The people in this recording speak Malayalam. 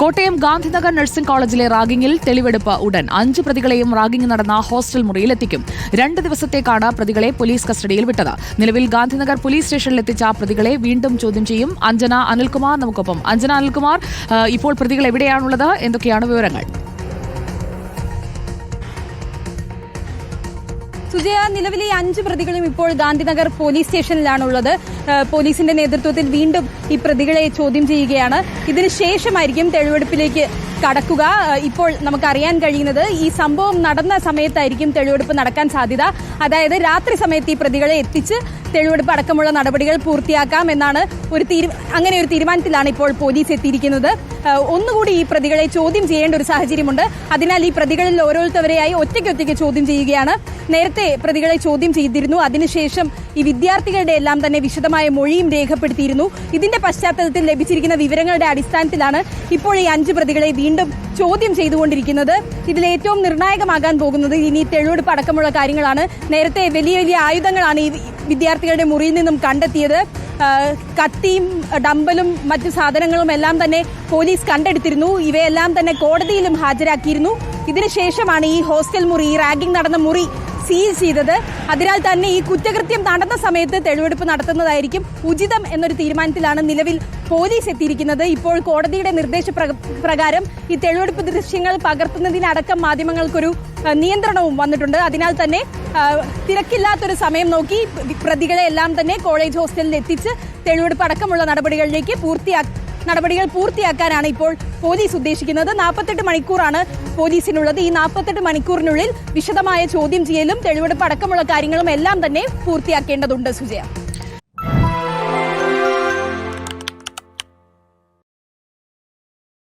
കോട്ടയം ഗാന്ധിനഗർ നഴ്സിംഗ് കോളേജിലെ റാഗിംഗിൽ തെളിവെടുപ്പ് ഉടൻ. അഞ്ച് പ്രതികളെയും റാഗിംഗ് നടന്ന ഹോസ്റ്റൽ മുറിയിലെത്തിക്കും. രണ്ട് ദിവസത്തേക്കാണ് പ്രതികളെ പോലീസ് കസ്റ്റഡിയിൽ വിട്ടത്. നിലവിൽ ഗാന്ധിനഗർ പോലീസ് സ്റ്റേഷനിലെത്തിച്ച പ്രതികളെ വീണ്ടും ചോദ്യം ചെയ്യും. അഞ്ജന അനിൽകുമാർ നമുക്കൊപ്പം. അഞ്ജന അനിൽകുമാർ ഇപ്പോൾ പ്രതികൾ എവിടെയാണുള്ളത്? എന്തൊക്കെയാണ് വിവരങ്ങൾ? സുജയ നിലവിലെ അഞ്ച് പ്രതികളും ഇപ്പോൾ ഗാന്ധിനഗർ പോലീസ് സ്റ്റേഷനിലാണുള്ളത്. പോലീസിന്റെ നേതൃത്വത്തിൽ വീണ്ടും ഈ പ്രതികളെ ചോദ്യം ചെയ്യുകയാണ്. ഇതിനുശേഷമായിരിക്കും തെളിവെടുപ്പിലേക്ക് കടക്കുക. ഇപ്പോൾ നമുക്കറിയാൻ കഴിയുന്നത് ഈ സംഭവം നടന്ന സമയത്തായിരിക്കും തെളിവെടുപ്പ് നടക്കാൻ സാധ്യത. അതായത് രാത്രി സമയത്ത് ഈ പ്രതികളെ എത്തിച്ച് തെളിവെടുപ്പ് അടക്കമുള്ള നടപടികൾ പൂർത്തിയാക്കാം എന്നാണ് ഒരു തീരു അങ്ങനെ ഒരു തീരുമാനത്തിലാണ് ഇപ്പോൾ പോലീസ് എത്തിയിരിക്കുന്നത്. ഒന്നുകൂടി ഈ പ്രതികളെ ചോദ്യം ചെയ്യേണ്ട ഒരു സാഹചര്യമുണ്ട്. അതിനാൽ ഈ പ്രതികളിൽ ഓരോരുത്തവരെയായി ഒറ്റയ്ക്കൊറ്റയ്ക്ക് ചോദ്യം ചെയ്യുകയാണ്. നേരത്തെ പ്രതികളെ ചോദ്യം ചെയ്തിരുന്നു. അതിനുശേഷം ഈ വിദ്യാർത്ഥികളുടെ എല്ലാം തന്നെ വിശദമായ മൊഴിയും രേഖപ്പെടുത്തിയിരുന്നു. ഇതിന്റെ പശ്ചാത്തലത്തിൽ ലഭിച്ചിരിക്കുന്ന വിവരങ്ങളുടെ അടിസ്ഥാനത്തിലാണ് ഇപ്പോൾ ഈ അഞ്ച് പ്രതികളെ വീണ്ടും ചോദ്യം ചെയ്തുകൊണ്ടിരിക്കുന്നത്. ഇതിൽ ഏറ്റവും നിർണായകമാകാൻ പോകുന്നത് ഇനി തെളിവെടുപ്പ് അടക്കമുള്ള കാര്യങ്ങളാണ്. നേരത്തെ വലിയ വലിയ ആയുധങ്ങളാണ് ഈ വിദ്യാർത്ഥികളുടെ മുറിയിൽ നിന്നും കണ്ടെത്തിയത്. കത്തിയും ഡമ്പലും മറ്റു സാധനങ്ങളും എല്ലാം തന്നെ പോലീസ് കണ്ടെടുത്തിരുന്നു. ഇവയെല്ലാം തന്നെ കോടതിയിലും ഹാജരാക്കിയിരുന്നു. ഇതിനുശേഷമാണ് ഈ ഹോസ്റ്റൽ മുറി ഈ റാഗിംഗ് നടന്ന മുറി സീൽ ചെയ്തത്. അതിനാൽ തന്നെ ഈ കുറ്റകൃത്യം നടന്ന സമയത്ത് തെളിവെടുപ്പ് നടത്തുന്നതായിരിക്കും ഉചിതം എന്നൊരു തീരുമാനത്തിലാണ് നിലവിൽ പോലീസ് എത്തിയിരിക്കുന്നത്. ഇപ്പോൾ കോടതിയുടെ നിർദ്ദേശ പ്രകാരം ഈ തെളിവെടുപ്പ് ദൃശ്യങ്ങൾ പകർത്തുന്നതിനടക്കം മാധ്യമങ്ങൾക്കൊരു നിയന്ത്രണവും വന്നിട്ടുണ്ട്. അതിനാൽ തന്നെ തിരക്കില്ലാത്തൊരു സമയം നോക്കി പ്രതികളെ എല്ലാം തന്നെ കോളേജ് ഹോസ്റ്റലിൽ എത്തിച്ച് തെളിവെടുപ്പ് അടക്കമുള്ള നടപടികളിലേക്ക് പൂർത്തിയാക്കി നടപടികൾ പൂർത്തിയാക്കാനാണ് ഇപ്പോൾ പോലീസ് ഉദ്ദേശിക്കുന്നത്. നാൽപ്പത്തെട്ട് മണിക്കൂറാണ് പോലീസിനുള്ളത്. ഈ നാൽപ്പത്തെട്ട് മണിക്കൂറിനുള്ളിൽ വിശദമായ ചോദ്യം ചെയ്യലും തെളിവെടുപ്പ് അടക്കമുള്ള കാര്യങ്ങളും എല്ലാം തന്നെ പൂർത്തിയാക്കേണ്ടതുണ്ട് സുജയ.